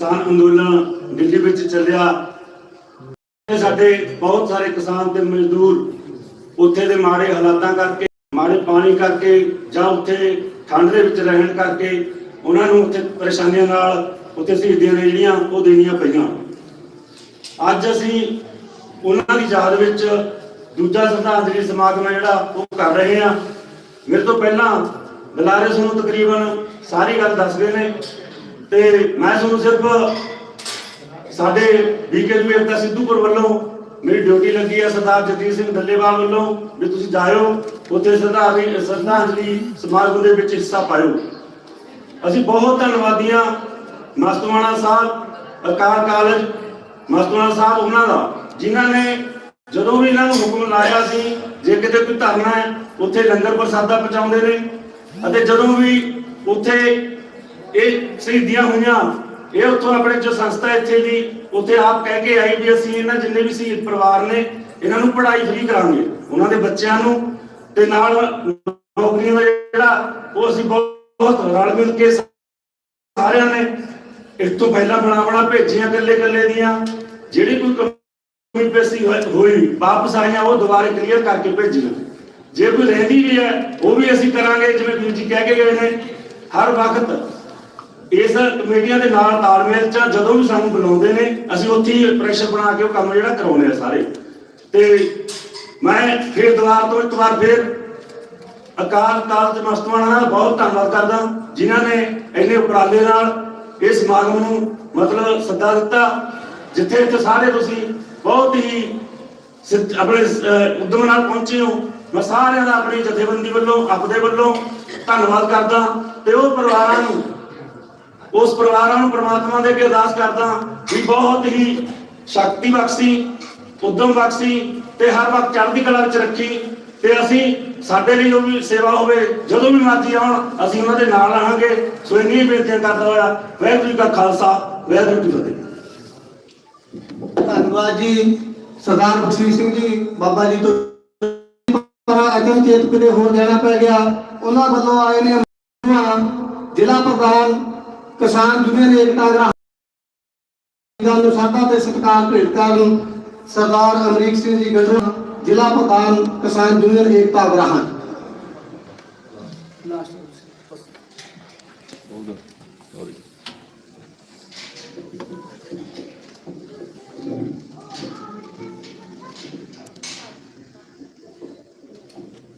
ਕਿਸਾਨ ਅੰਦੋਲਨ ਦਿੱਲੀ ਵਿੱਚ ਚੱਲਿਆ। ਸਾਡੇ ਬਹੁਤ ਸਾਰੇ ਕਿਸਾਨ ਤੇ ਮਜ਼ਦੂਰ ਉੱਥੇ ਦੇ ਮਾੜੇ ਹਾਲਾਤਾਂ ਕਰਕੇ, ਮਾੜੇ ਪਾਣੀ ਕਰਕੇ ਜਾਂ ਉੱਥੇ ਠੰਡ ਦੇ ਵਿੱਚ ਰਹਿਣ ਕਰਕੇ ਉਹਨਾਂ ਨੂੰ ਉੱਥੇ ਪਰੇਸ਼ਾਨੀਆਂ ਨਾਲ ਉੱਥੇ ਸ਼ਹੀਦੀਆਂ ਨੇ ਜਿਹੜੀਆਂ ਉਹ ਦੇਣੀਆਂ ਪਈਆਂ। ਅੱਜ ਅਸੀਂ ਉਹਨਾਂ ਦੀ ਯਾਦ ਵਿੱਚ ਦੂਜਾ ਸ਼ਰਧਾਂਜਲੀ ਸਮਾਗਮ ਹੈ ਜਿਹੜਾ ਉਹ ਕਰ ਰਹੇ ਹਾਂ। ਮੇਰੇ ਤੋਂ ਪਹਿਲਾਂ ਬਲਾਰੇ ਨੂੰ ਤਕਰੀਬਨ ਸਾਰੀ ਗੱਲ ਦੱਸ ਗਏ ਨੇ। ਤੇ ਮੈਂ ਤੁਹਾਨੂੰ ਸਿਰਫ ਸਾਡੇ ਬੀਕੇਯੂ ਏਕਤਾ ਸਿੱਧੂਪੁਰ ਵੱਲੋਂ ਮੇਰੀ ਡਿਊਟੀ ਲੱਗੀ ਹੈ ਸਰਦਾਰ ਜਗਦੀਪ ਸਿੰਘ ਦੱਲੇਵਾਲ ਵੱਲੋਂ, ਵੀ ਤੁਸੀਂ ਜਾਇਓ, ਉੱਥੇ ਸ਼ਰਧਾਂਜਲੀ ਸ਼ਰਧਾਂਜਲੀ ਸਮਾਗਮ ਦੇ ਵਿੱਚ ਹਿੱਸਾ ਪਾਇਓ। ਅਸੀਂ ਬਹੁਤ ਧੰਨਵਾਦੀ ਧੰਨਵਾਦੀਆਂ ਮਸਤਵਾਣਾ ਸਾਹਿਬ, ਅਕਾਲ ਕਾਲਜ, ਮਸਤਵਾਣਾ ਸਾਹਿਬ ਉਹਨਾਂ ਦਾ, ਜਿਨ੍ਹਾਂ ਨੇ ਜਦੋਂ ਵੀ ਇਹਨਾਂ ਨੂੰ ਹੁਕਮ ਲਾਇਆ ਸੀ, ਜੇ ਕਿਤੇ ਕੋਈ ਧਰਨਾ ਹੈ, ਉੱਥੇ ਲੰਗਰ ਪ੍ਰਸਾਦਾ ਪਹੁੰਚਾਉਂਦੇ ਨੇ, ਅਤੇ ਜਦੋਂ ਵੀ ਉੱਥੇ ਇਹ ਸ਼ਹੀਦੀਆਂ ਹੋਈਆਂ, ਇਹ ਉੱਥੋਂ ਆਪਣੇ ਜੋ ਸੰਸਥਾ ਇੱਥੇ ਦੀ, ਉੱਥੇ ਆਪ ਕਹਿ ਕੇ ਆਈ ਵੀ ਅਸੀਂ ਇਹਨਾਂ ਜਿੰਨੇ ਵੀ ਸ਼ਹੀਦ ਪਰਿਵਾਰ ਨੇ, ਇਹਨਾਂ ਨੂੰ ਪੜ੍ਹਾਈ ਫ੍ਰੀ ਕਰਾਂਗੇ, ਉਹਨਾਂ ਦੇ ਬੱਚਿਆਂ ਨੂੰ, ਤੇ ਨਾਲ ਨੌਕਰੀਆਂ ਦਾ ਜਿਹੜਾ ਉਹ ਅਸੀਂ ਬਹੁਤ ਰਲ ਮਿਲ ਕੇ ਸਾਰਿਆਂ ਨੇ ਇਸ ਤੋਂ ਪਹਿਲਾਂ ਬਣਾਵਣਾ ਭੇਜੀਆਂ ਇਕੱਲੇ ਇਕੱਲੇ ਦੀਆਂ, ਜਿਹੜੀ ਕੋਈ ਕਮੀ ਪੇਸੀ ਹੋਈ, ਵਾਪਸ ਆਈਆਂ, ਉਹ ਦੁਬਾਰੇ ਕਲੀਅਰ ਕਰਕੇ ਭੇਜੀਆਂ। ਜੇ ਕੋਈ ਰਹਿੰਦੀ ਵੀ ਹੈ, ਉਹ ਵੀ ਅਸੀਂ ਕਰਾਂਗੇ, ਜਿਵੇਂ ਵੀਰ ਜੀ ਕਹਿ ਕੇ ਗਏ ਨੇ, ਹਰ ਵਕਤ ਇਸ ਕਮੇਟੀਆਂ ਦੇ ਨਾਲ ਤਾਲਮੇਲ ਚ ਜਦੋਂ ਵੀ ਸਾਨੂੰ ਬੁਲਾਉਂਦੇ ਨੇ ਅਸੀਂ ਉੱਥੇ ਹੀ ਪ੍ਰੈਸ਼ਰ ਬਣਾ ਕੇ ਉਹ ਕੰਮ ਜਿਹੜਾ ਕਰਾਉਂਦੇ ਆ ਸਾਰੇ। ਤੇ ਮੈਂ ਫਿਰ ਦੁਬਾਰਾ ਤੋਂ ਇੱਕ ਵਾਰ ਫਿਰ ਅਕਾਲ ਤਖਤ ਮਸਤਵਾਣਾ ਦਾ ਬਹੁਤ ਧੰਨਵਾਦ ਕਰਦਾ ਜਿਨ੍ਹਾਂ ਨੇ ਇੰਨੇ ਉਪਰਾਲੇ ਨਾਲ ਇਸ ਸਮਾਗਮ ਨੂੰ ਮਤਲਬ ਸੱਦਾ ਦਿੱਤਾ ਜਿੱਥੇ ਇੱਥੇ ਸਾਰੇ ਤੁਸੀਂ ਬਹੁਤ ਹੀ ਆਪਣੇ ਅਹ, ਉਦਮ ਨਾਲ ਪਹੁੰਚੇ ਹੋ। ਮੈਂ ਸਾਰਿਆਂ ਦਾ ਆਪਣੀ ਜਥੇਬੰਦੀ ਵੱਲੋਂ ਆਪਦੇ ਵੱਲੋਂ ਧੰਨਵਾਦ ਕਰਦਾ ਤੇ ਉਹ ਪਰਿਵਾਰਾਂ ਨੂੰ ਉਸ ਪਰਿਵਾਰਾਂ ਨੂੰ ਪ੍ਰਮਾਤਮਾ ਦੇ ਅੱਗੇ ਅਰਦਾਸ ਕਰਦਾ ਵੀ ਬਹੁਤ ਹੀ ਸ਼ਕਤੀ ਬਖਸ਼ੀ, ਉਦਮ ਬਖਸ਼ੀ ਤੇ ਹਰ ਵਕਤ ਚੜ੍ਹਦੀ ਕਲਾ ਵਿੱਚ ਰੱਖੀ ਤੇ ਅਸੀਂ ਸਾਡੇ ਲਈ ਉਹ ਵੀ ਸੇਵਾ ਹੋਵੇ, ਜਦੋਂ ਵੀ ਮਰਜ਼ੀ ਆਉਣ, ਅਸੀਂ ਉਹਨਾਂ ਦੇ ਨਾਲ ਰਹਾਂਗੇ। ਸੋ ਇੰਨੀ ਬੇਨਤੀਆਂ ਕਰਦਾ ਹੋਇਆ ਵਾਹਿਗੁਰੂ ਜੀ ਕਾ ਖਾਲਸਾ, ਵਾਹਿਗੁਰੂ ਜੀ ਫਤਿਹ। ਧੰਨਵਾਦ ਜੀ, ਸਰਦਾਰ ਬਖਸ਼ੀਸ਼ ਸਿੰਘ ਜੀ, ਬਾਬਾ ਜੀ ਤੋਂ। ਪਰ ਕਿਤੇ ਹੋਰ ਜਾਣਾ ਪੈ ਗਿਆ। ਉਹਨਾਂ ਵੱਲੋਂ ਆਏ ਨੇ ਜ਼ਿਲ੍ਹਾ ਪ੍ਰਧਾਨ ਕਿਸਾਨ ਯੂਨੀਅਨ ਏਕਤਾ ਗ੍ਰਾਮ ਗੱਲ ਨੂੰ ਸਾਡਾ ਤੇ ਸਤਿਕਾਰ ਭੇਟ ਕਰਨ ਸਰਦਾਰ ਅਮਰੀਕ ਸਿੰਘ ਜੀ ਗੜੂ ਜ਼ਿਲ੍ਹਾ ਪ੍ਰਧਾਨ ਕਿਸਾਨ ਯੂਨੀਅਨ ਏਕਤਾ ਗ੍ਰਾਮ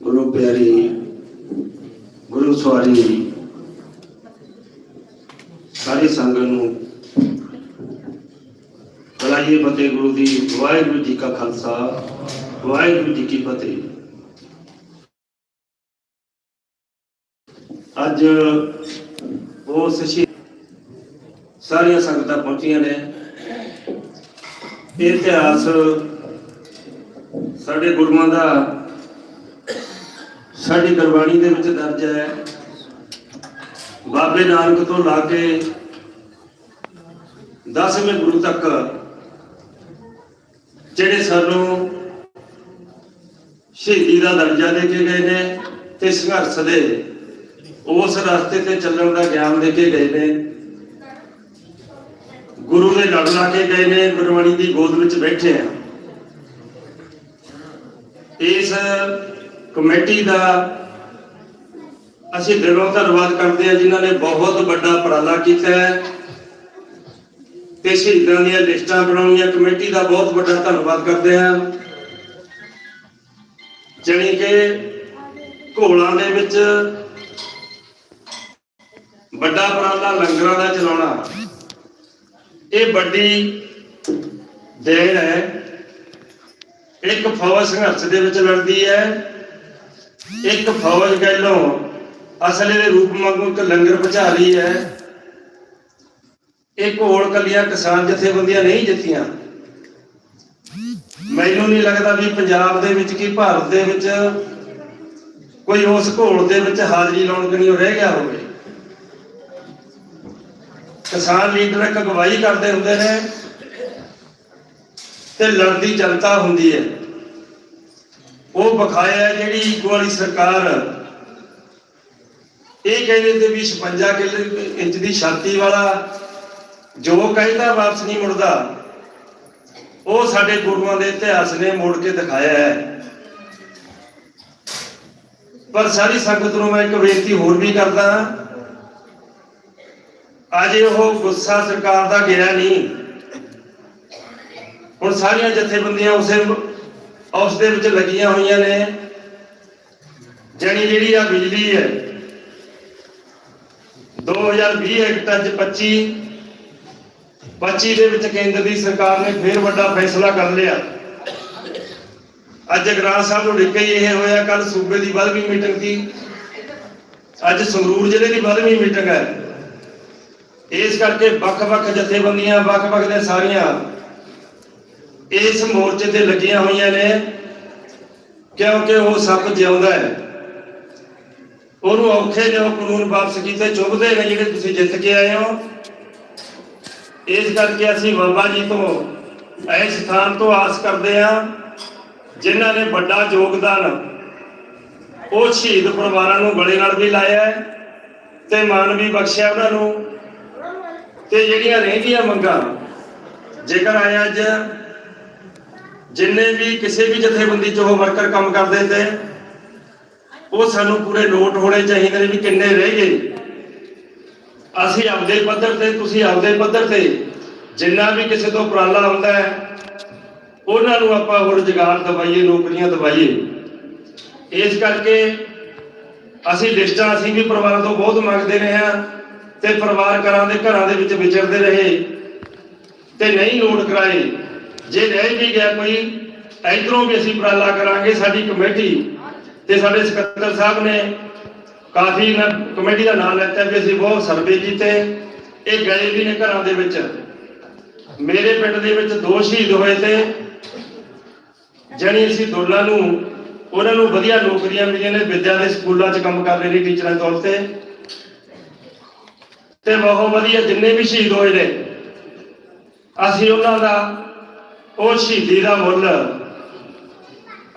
ਗੁਰੂ ਪਿਆਰੀ, ਗੁਰੂ ਸਵਾਰੀ ਸਾਰੀ ਸੰਗਤ ਨੂੰ। ਬਲਾਈ ਫਤਿਹ ਗੁਰੂ ਦੀ, ਵਾਹਿਗੁਰੂ ਜੀ ਕਾ ਖਾਲਸਾ, ਵਾਹਿਗੁਰੂ ਜੀ ਕੀ ਫਤਿਹ। ਅੱਜ ਉਸ ਸ਼ਹੀਦ ਸਾਰੀਆਂ ਸੰਗਤਾਂ ਪਹੁੰਚੀਆਂ ਨੇ। ਇਹ ਇਤਿਹਾਸ ਸਾਡੇ ਗੁਰੂਆਂ ਦਾ, ਸਾਡੀ ਗੁਰਬਾਣੀ ਦੇ ਵਿੱਚ ਦਰਜ ਹੈ। ਬਾਬੇ ਨਾਨਕ ਤੋਂ ਲਾ ਕੇ ਦਸਵੇਂ ਗੁਰੂ ਤੱਕ। ਜਿਹੜੇ ਸਾਨੂੰ ਸ਼ਹੀਦੀ ਦਾ ਦਰਜਾ ਦੇ ਕੇ ਗਏ ਨੇ ਤੇ ਸੰਘਰਸ਼ ਦੇ, ਉਸ ਰਸਤੇ ਤੇ ਚੱਲਣ ਦਾ ਗਿਆਨ ਦੇ ਕੇ ਗਏ ਨੇ। ਗੁਰੂ ਦੇ ਲੜ ਲਾ ਕੇ ਗਏ ਨੇ, ਗੁਰਬਾਣੀ ਦੀ ਗੋਦ ਵਿੱਚ ਬੈਠੇ ਆ। ਇਸ ਕਮੇਟੀ ਦਾ ਅਸੀਂ ਦਿਲੋਂ ਧੰਨਵਾਦ ਕਰਦੇ ਹਾਂ ਜਿਨ੍ਹਾਂ ਨੇ ਬਹੁਤ ਵੱਡਾ ਉਪਰਾਲਾ ਕੀਤਾ ਹੈ। ਤੇ ਸ਼ਹੀਦਾਂ ਦੀਆਂ ਲਿਸਟਾਂ ਬਣਾਉਣੀਆਂ, ਕਮੇਟੀ ਦਾ ਬਹੁਤ ਵੱਡਾ ਧੰਨਵਾਦ ਕਰਦੇ ਹਾਂ। ਜਣੀ ਕਿ ਘੋਲਾਂ ਦੇ ਵਿੱਚ ਵੱਡਾ ਉਪਰਾਲਾ ਲੰਗਰਾਂ ਦਾ ਚਲਾਉਣਾ। ਇਹ ਵੱਡੀ ਦੇਣ ਹੈ। ਇੱਕ ਫੌਜ ਸੰਘਰਸ਼ ਦੇ ਵਿੱਚ ਲੜਦੀ ਹੈ। ਇੱਕ ਫੌਜ ਗੱਲੋਂ ਅਸਲੇ ਦੇ ਰੂਪ ਵਾਂਗੂ ਇੱਕ ਲੰਗਰ ਪਹੁੰਚਾ ਰਹੀ ਹੈ। ਇਹ ਘੋਲ ਕੱਲੀਆਂ ਕਿਸਾਨ ਜਥੇਬੰਦੀਆਂ ਨਹੀਂ ਜਿੱਤੀਆਂ। ਮੈਨੂੰ ਨਹੀਂ ਲੱਗਦਾ ਵੀ ਪੰਜਾਬ ਦੇ ਵਿੱਚ ਕੀ ਭਾਰਤ ਦੇ ਵਿੱਚ ਕੋਈ ਉਸ ਘੋਲ ਦੇ ਵਿੱਚ ਹਾਜ਼ਰੀ ਲਾਉਣ ਕਣੀ ਰਹਿ ਗਿਆ ਹੋਵੇ। ਕਿਸਾਨ ਲੀਡਰ ਇੱਕ ਅਗਵਾਈ ਕਰਦੇ ਹੁੰਦੇ ਨੇ ਤੇ ਲੜਦੀ ਜਨਤਾ ਹੁੰਦੀ ਹੈ। ਉਹ ਬਖਾਇਆ ਹੈ ਜਿਹੜੀ ਈਗੋ ਵਾਲੀ ਸਰਕਾਰ ਇਹ ਕਹਿੰਦੇ ਤੇ ਵੀ 56 ਕਿਲੋ ਇੰਚ ਦੀ ਛਾਤੀ ਵਾਲਾ ਜੋ ਕਹਿੰਦਾ ਵਾਪਸ ਨਹੀਂ ਮੁੜਦਾ, ਉਹ ਸਾਡੇ ਗੁਰੂਆਂ ਦੇ ਇਤਿਹਾਸ ਨੇ ਮੋੜ ਕੇ ਦਿਖਾਇਆ ਹੈ। ਪਰ ਸਾਰੀ ਸੰਗਤ ਨੂੰ ਮੈਂ ਇੱਕ ਬੇਨਤੀ ਹੋਰ ਵੀ ਕਰਦਾ ਅਜੇ ਉਹ ਗੁੱਸਾ ਸਰਕਾਰ ਦਾ ਗਿਆ ਨਹੀਂ। ਹੁਣ ਸਾਰੀਆਂ ਜਥੇਬੰਦੀਆਂ ਉਸੇ ਉਸ ਦੇ ਵਿੱਚ ਲੱਗੀਆਂ ਹੋਈਆਂ ਨੇ, ਜਣੀ ਜਿਹੜੀ ਆ ਬਿਜਲੀ ਹੈ 2020 ਐਕਟ ਚ 25 25 ਦੇ ਵਿੱਚ ਕੇਂਦਰ ਦੀ ਸਰਕਾਰ ਨੇ ਫੇਰ ਵੱਡਾ ਫੈਸਲਾ ਕਰ ਲਿਆ। ਅੱਜ ਗ੍ਰਾਮ ਸਾਹਿਬ ਨੂੰ ਡਿੱਕੇ ਇਹ ਹੋਇਆ ਕੱਲ ਸੂਬੇ ਦੀ 12ਵੀਂ ਮੀਟਿੰਗ ਸੀ। ਅੱਜ ਸੰਗਰੂਰ ਜ਼ਿਲ੍ਹੇ ਦੀ 12ਵੀਂ ਮੀਟਿੰਗ ਹੈ। ਇਸ ਕਰਕੇ ਵੱਖ-ਵੱਖ ਜਥੇਬੰਦੀਆਂ, ਵੱਖ-ਵੱਖ ਦੇ ਸਾਰੀਆਂ ਇਸ ਮੋਰਚੇ ਤੇ ਲੱਗੀਆਂ ਹੋਈਆਂ ਨੇ, ਕਿਉਂਕਿ ਉਹ ਸੱਪ ਜਿਉਂਦਾ ਹੈ। ਉਹਨੂੰ ਔਖੇ ਨੇ ਉਹ ਕਾਨੂੰਨ ਵਾਪਸ ਕੀਤੇ, ਚੁੱਭਦੇ ਨੇ ਜਿਹੜੇ ਤੁਸੀਂ ਜਿੱਤ ਕੇ ਆਏ ਹੋ। ਇਸ ਕਰਕੇ ਅਸੀਂ ਬਾਬਾ ਜੀ ਤੋਂ ਇਸ ਸਥਾਨ ਤੋਂ ਆਸ ਕਰਦੇ ਹਾਂ, ਜਿਨ੍ਹਾਂ ਨੇ ਵੱਡਾ ਯੋਗਦਾਨ ਉਹ ਸ਼ਹੀਦ ਪਰਿਵਾਰਾਂ ਨੂੰ ਗਲੇ ਨਾਲ ਵੀ ਲਾਇਆ ਹੈ ਤੇ ਮਾਨ ਵੀ ਬਖਸ਼ਿਆ ਉਹਨਾਂ ਨੂੰ। ਤੇ ਜਿਹੜੀਆਂ ਰਹਿੰਦੀਆਂ ਮੰਗਾਂ, ਜੇਕਰ ਆਇਆ ਅੱਜ ਜਿੰਨੇ ਵੀ ਕਿਸੇ ਵੀ ਜਥੇਬੰਦੀ ਚ ਉਹ ਵਰਕਰ ਕੰਮ ਕਰਦੇ ਤੇ, ਉਹ ਸਾਨੂੰ ਪੂਰੇ ਨੋਟ ਹੋਣੇ ਚਾਹੀਦੇ ਨੇ ਵੀ ਕਿੰਨੇ ਰਹਿ ਗਏ। ਅਸੀਂ ਆਪਦੇ ਪੱਧਰ ਤੇ, ਤੁਸੀਂ ਆਪਦੇ ਪੱਧਰ ਤੇ ਜਿੰਨਾ ਵੀ ਕਿਸੇ ਤੋਂ ਉਪਰਾਲਾ ਹੁੰਦਾ ਹੈ, ਉਹਨਾਂ ਨੂੰ ਆਪਾਂ ਹੋਰ ਰੁਜ਼ਗਾਰ ਦਵਾਈਏ, ਨੌਕਰੀਆਂ ਦਵਾਈਏ। ਇਸ ਕਰਕੇ ਅਸੀਂ ਲਿਸਟਾਂ ਅਸੀਂ ਵੀ ਪਰਿਵਾਰਾਂ ਤੋਂ ਬਹੁਤ ਮੰਗਦੇ ਰਹੇ ਹਾਂ ਤੇ ਪਰਿਵਾਰ ਘਰਾਂ ਦੇ ਘਰਾਂ ਦੇ ਵਿੱਚ ਵਿਚਰਦੇ ਰਹੇ। ਤੇ ਨਹੀਂ ਨੋਟ ਕਰਾਏ। ਜੇ ਰਹਿ ਵੀ ਗਿਆ ਕੋਈ, ਇਧਰੋਂ ਵੀ ਅਸੀਂ ਉਪਰਾਲਾ ਕਰਾਂਗੇ, ਸਾਡੀ ਕਮੇਟੀ ਤੇ ਸਾਡੇ ਸਕੱਤਰ ਸਾਹਿਬ ਨੇ ਕਾਫੀ ਕਮੇਟੀ ਦਾ ਨਾਮ ਲੈਤਾ ਵੀ ਅਸੀਂ ਬਹੁਤ ਸਰਵੇ ਕੀਤੇ। ਇਹ ਗਏ ਵੀ ਨੇ ਘਰਾਂ ਦੇ ਵਿੱਚ। ਮੇਰੇ ਪਿੰਡ ਦੇ ਵਿੱਚ ਦੋ ਸ਼ਹੀਦ ਹੋਏ ਤੇ ਜਣੀ ਅਸੀਂ ਦੋਨਾਂ ਨੂੰ, ਉਹਨਾਂ ਨੂੰ ਵਧੀਆ ਨੌਕਰੀਆਂ ਮਿਲੀਆਂ ਨੇ, ਵਿਦਿਆ ਦੇ ਸਕੂਲਾਂ 'ਚ ਕੰਮ ਕਰ ਰਹੇ ਨੇ ਟੀਚਰਾਂ ਦੇ ਤੌਰ ਤੇ। ਤੇ ਬਹੁਤ ਵਧੀਆ ਜਿੰਨੇ ਵੀ ਸ਼ਹੀਦ ਹੋਏ ਨੇ, ਅਸੀਂ ਉਹਨਾਂ ਦਾ, ਉਹ ਸ਼ਹੀਦੀ ਦਾ ਮੁੱਲ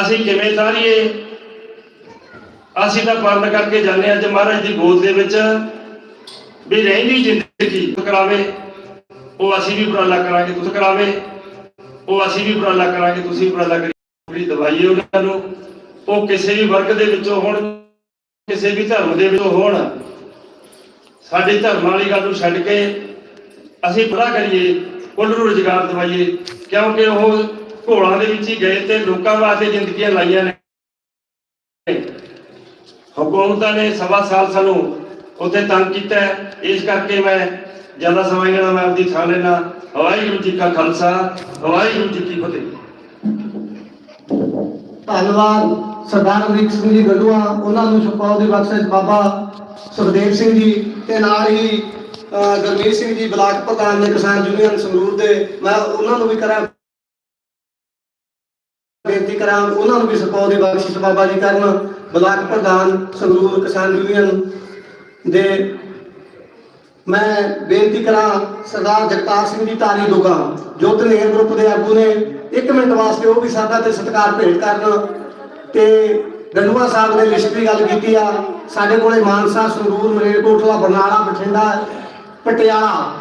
ਅਸੀਂ ਕਿਵੇਂ ਤਾਰੀਏ ਅਸੀਂ ਤਾਂ ਪਾਲਣ ਕਰਕੇ ਜਾਂਦੇ ਹਾਂ ਅੱਜ ਮਹਾਰਾਜ ਦੀ ਗੋਦ ਦੇ ਵਿੱਚ ਵੀ ਰਹਿੰਦੀ ਜ਼ਿੰਦਗੀ। ਕਰਾਵੇ, ਉਹ ਅਸੀਂ ਵੀ ਉਪਰਾਲਾ ਕਰਾਂਗੇ ਤੁਸੀਂ ਕਰਾਵੇ, ਉਹ ਅਸੀਂ ਵੀ ਉਪਰਾਲਾ ਕਰਾਂਗੇ, ਤੁਸੀਂ ਉਪਰਾਲਾ ਕਰੀ ਦਵਾਈਏ ਉਹਨਾਂ ਨੂੰ, ਉਹ ਕਿਸੇ ਵੀ ਵਰਗ ਦੇ ਵਿੱਚੋਂ ਹੋਣ, ਕਿਸੇ ਵੀ ਧਰਮ ਦੇ ਵਿੱਚੋਂ ਹੋਣ, ਸਾਡੇ ਧਰਮ ਵਾਲੀ ਗੱਲ ਨੂੰ ਛੱਡ ਕੇ ਅਸੀਂ ਬੜਾ ਕਰੀਏ, ਕੁੱਲ ਨੂੰ ਰੁਜ਼ਗਾਰ ਦਵਾਈਏ, ਕਿਉਂਕਿ ਉਹ ਘੋਲਾਂ ਦੇ ਵਿੱਚ ਹੀ ਗਏ ਤੇ ਲੋਕਾਂ ਵਾਸਤੇ ਜ਼ਿੰਦਗੀਆਂ ਲਾਈਆਂ ਨੇ। ਹਕੂਮਤਾਂ ਨੇ ਸਵਾ ਸਾਲ ਸਾਨੂੰ ਉੱਥੇ ਤੰਗ ਕੀਤਾ ਇਸ ਕਰਕੇ ਮੈਂ ਜ਼ਿਆਦਾ ਸਮਾਂ ਨਹੀਂ ਮੈਂ ਆਪਦੀ ਥਾਂ ਲੈਣਾ ਵਾਹਿਗੁਰੂ ਜੀ ਕਾ ਖਾਲਸਾ ਵਾਹਿਗੁਰੂ ਜੀ ਕੀ ਫਤਿਹ। ਧੰਨਵਾਦ ਸਰਦਾਰ ਅਮਰੀਕ ਸਿੰਘ ਜੀ ਗੱਡੂਆ ਉਹਨਾਂ ਨੂੰ ਛਪਾਉ ਦੀ ਬਖਸ਼ਿਸ਼ ਬਾਬਾ ਸੁਖਦੇਵ ਸਿੰਘ ਜੀ ਤੇ ਨਾਲ ਹੀ ਅਹ, ਗੁਰਮੀਤ ਸਿੰਘ ਜੀ ਬਲਾਕ ਪ੍ਰਧਾਨ ਨੇ ਕਿਸਾਨ ਯੂਨੀਅਨ ਸੰਗਰੂਰ ਦੇ। ਮੈਂ ਉਹਨਾਂ ਨੂੰ ਵੀ ਕਰਾਂ ਬੇਨਤੀ ਕਰਾਂ ਉਹਨਾਂ ਨੂੰ ਵੀ ਛਪਾਉ ਦੀ ਬਖਸ਼ਿਸ਼ ਬਾਬਾ ਜੀ ਕਰਨ। ਬਲਾਕ ਪ੍ਰਧਾਨ ਸੰਗਰੂਰ ਕਿਸਾਨ ਯੂਨੀਅਨ ਦੇ ਮੈਂ ਬੇਨਤੀ ਕਰਾਂ, ਸਰਦਾਰ ਜਗਤਾਰ ਸਿੰਘ ਜੀ ਤਾਰੀ ਦੋਗਾ ਜੋ ਤਨੇਰ ਗਰੁੱਪ ਦੇ ਆਗੂ ਨੇ ਇੱਕ ਮਿੰਟ ਵਾਸਤੇ ਉਹ ਵੀ ਸਾਡਾ ਤੇ ਸਤਿਕਾਰ ਭੇਟ ਕਰਨ ਤੇ ਗੰਡੂਆ ਸਾਹਿਬ ਨੇ ਲਿਸਟ ਦੀ ਗੱਲ ਕੀਤੀ ਆ। ਸਾਡੇ ਕੋਲੇ ਮਾਨਸਾ, ਸੰਗਰੂਰ, ਮਲੇਰਕੋਟਲਾ, ਬਰਨਾਲਾ, ਬਠਿੰਡਾ, ਪਟਿਆਲਾ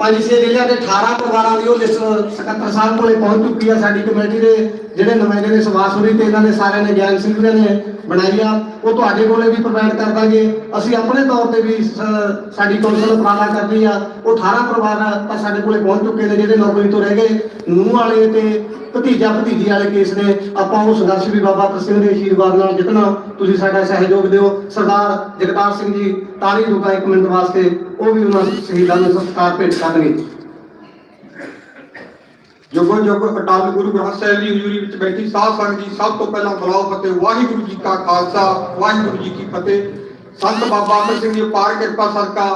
ਪੰਜ ਛੇ ਜ਼ਿਲ੍ਹਿਆਂ ਦੇ 18 ਪਰਿਵਾਰਾਂ ਦੀ ਉਹ ਲਿਸਟ ਸਕੱਤਰ ਸਾਹਿਬ ਕੋਲੇ ਪਹੁੰਚ ਚੁੱਕੀ ਆ ਸਾਡੀ ਕਮੇਟੀ ਦੇ, ਜਿਹੜੇ ਨੁਮਾਇੰਦੇ ਨੇ ਸਵਾਸੁਰੀ ਤੇ ਇਹਨਾਂ ਨੇ ਸਾਰਿਆਂ ਨੇ ਗਿਆਨ ਸਿੰਘ ਨੇ ਬਣਾਈ ਆ। ਉਹ ਤੁਹਾਡੇ ਕੋਲੇ ਵੀ ਪ੍ਰੋਵਾਈਡ ਕਰ ਦਾਂਗੇ। ਅਸੀਂ ਆਪਣੇ ਤੌਰ ਤੇ ਵੀ ਸਾਡੀ ਕੌਂਸਲ ਉਪਰਾਲਾ ਕਰਦੀ ਆ। ਉਹ 18 ਪਰਿਵਾਰ ਤਾਂ ਸਾਡੇ ਕੋਲੇ ਪਹੁੰਚ ਚੁੱਕੇ ਨੇ ਜਿਹੜੇ ਨੌਕਰੀ ਤੋਂ ਰਹਿ ਗਏ। ਨੂੰ ਵਾਲੇ ਤੇ ਭਤੀਜਾ ਭਤੀਜੀ ਵਾਲੇ ਕੇਸ ਨੇ। ਆਪਾਂ ਉਹ ਸੰਘਰਸ਼ ਵੀ ਬਾਬਾ ਫਤਿਹ ਸਿੰਘ ਦੇ ਆਸ਼ੀਰਵਾਦ ਨਾਲ ਜਿੱਤਣਾ। ਤੁਸੀਂ ਸਾਡਾ ਸਹਿਯੋਗ ਦਿਓ। ਸਰਦਾਰ ਜਗਤਾਰ ਸਿੰਘ ਜੀ ਤਾਲੀ ਦੁਗਾ ਇੱਕ ਮਿੰਟ ਵਾਸਤੇ ਉਹ ਵੀ ਉਹਨਾਂ ਸ਼ਹੀਦਾਂ ਨੂੰ ਸਤਿਕਾਰ ਭੇਟ ਕਰਨਗੇ। ਜੁਗੋ ਜੁਗ ਅਟਲ ਗੁਰੂ ਗ੍ਰੰਥ ਸਾਹਿਬ ਦੀ ਹਜ਼ੂਰੀ ਵਿੱਚ ਬੈਠੀ ਸਾਧ ਸੰਗਤ ਜੀ, ਸਭ ਤੋਂ ਪਹਿਲਾਂ ਬੁਲਾਓ ਫਤਿਹ। ਵਾਹਿਗੁਰੂ ਜੀ ਕਾ ਖਾਲਸਾ, ਵਾਹਿਗੁਰੂ ਜੀ ਕੀ ਫਤਿਹ। ਸੰਤ ਬਾਬਾ ਅਮਰ ਸਿੰਘ ਜੀ ਪਾਰ ਕਿਰਪਾ ਸਰਕਾ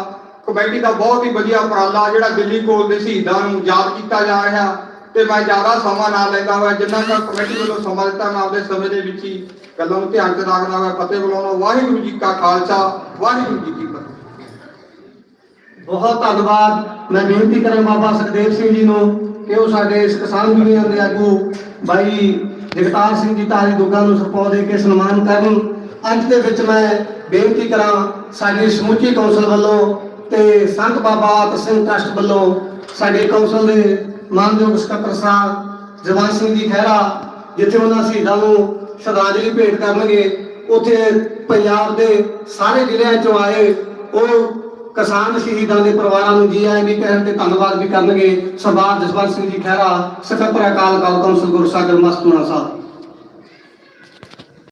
ਕਮੇਟੀ ਦਾ ਬਹੁਤ ਹੀ ਵਧੀਆ ਉਪਰਾਲਾ ਜਿਹੜਾ ਦਿੱਲੀ ਕੋਲ ਦੇ ਸ਼ਹੀਦਾਂ ਨੂੰ ਯਾਦ ਕੀਤਾ ਜਾ ਰਿਹਾ। ਤੇ ਮੈਂ ਜ਼ਿਆਦਾ ਸਮਾਂ ਨਾ ਲੈਂਦਾ ਹੋਇਆ, ਜਿੰਨਾ ਕੁ ਕਮੇਟੀ ਵੱਲੋਂ ਸਮਾਂ ਦਿੱਤਾ, ਮੈਂ ਆਪਦੇ ਸਮੇਂ ਦੇ ਵਿੱਚ ਹੀ ਗੱਲਾਂ ਨੂੰ ਧਿਆਨ 'ਚ ਰੱਖਦਾ ਹੋਇਆ, ਫਤਿਹ ਬੁਲਾਉਣਾ ਵਾਹਿਗੁਰੂ ਜੀ ਕਾ ਖਾਲਸਾ, ਵਾਹਿਗੁਰੂ ਜੀ ਕੀ ਫਤਿਹ। ਬਹੁਤ ਧੰਨਵਾਦ। ਮੈਂ ਬੇਨਤੀ ਕਰਾਂ ਬਾਬਾ ਸੁਖਦੇਵ ਸਿੰਘ ਜੀ ਨੂੰ ਕਿ ਉਹ ਸਾਡੇ ਇਸ ਕਿਸਾਨ ਯੂਨੀਅਨ ਦੇ ਆਗੂ ਬਾਈ ਜਗਤਾਰ ਸਿੰਘ ਜੀ ਤਾਰੀ ਦੁੱਗਾ ਨੂੰ ਸਰਪੌ ਦੇ ਕੇ ਸਨਮਾਨ ਕਰਨ। ਅੰਤ ਦੇ ਵਿੱਚ ਮੈਂ ਬੇਨਤੀ ਕਰਾਂ, ਸਾਡੀ ਸਮੁੱਚੀ ਕੌਂਸਲ ਵੱਲੋਂ ਤੇ ਸੰਤ ਬਾਬਾ ਆਪ ਸਿੰਘ ਟਰਸਟ ਵੱਲੋਂ ਸਾਡੇ ਕੌਂਸਲ ਦੇ ਮਾਨਯੋਗ ਸਕੱਤਰ ਸਾਹਿਬ ਜਵਾਨ ਸਿੰਘ ਜੀ ਖਹਿਰਾ, ਜਿੱਥੇ ਉਹਨਾਂ ਸ਼ਹੀਦਾਂ ਨੂੰ ਸ਼ਰਧਾਂਜਲੀ ਭੇਟ ਕਰਨਗੇ, ਉੱਥੇ ਪੰਜਾਬ ਦੇ ਸਾਰੇ ਜ਼ਿਲ੍ਹਿਆਂ ਚੋਂ ਆਏ ਉਹ ਕਿਸਾਨ ਸ਼ਹੀਦਾਂ ਦੇ ਪਰਿਵਾਰਾਂ ਨੂੰ ਜੀ ਆਇਆਂ ਵੀ ਕਹਿਣ ਤੇ ਧੰਨਵਾਦ ਵੀ ਕਰਨਗੇ, ਸਰਦਾਰ ਜਸਵੰਤ ਸਿੰਘ ਜੀ ਖਹਿਰਾ, ਸਕੱਤਰ ਅਕਾਲ ਕਾਲ ਕੌਂਸਲ ਗੁਰਸਾਗਰ ਮਸਤੂਣਾ ਸਾਹਿਬ।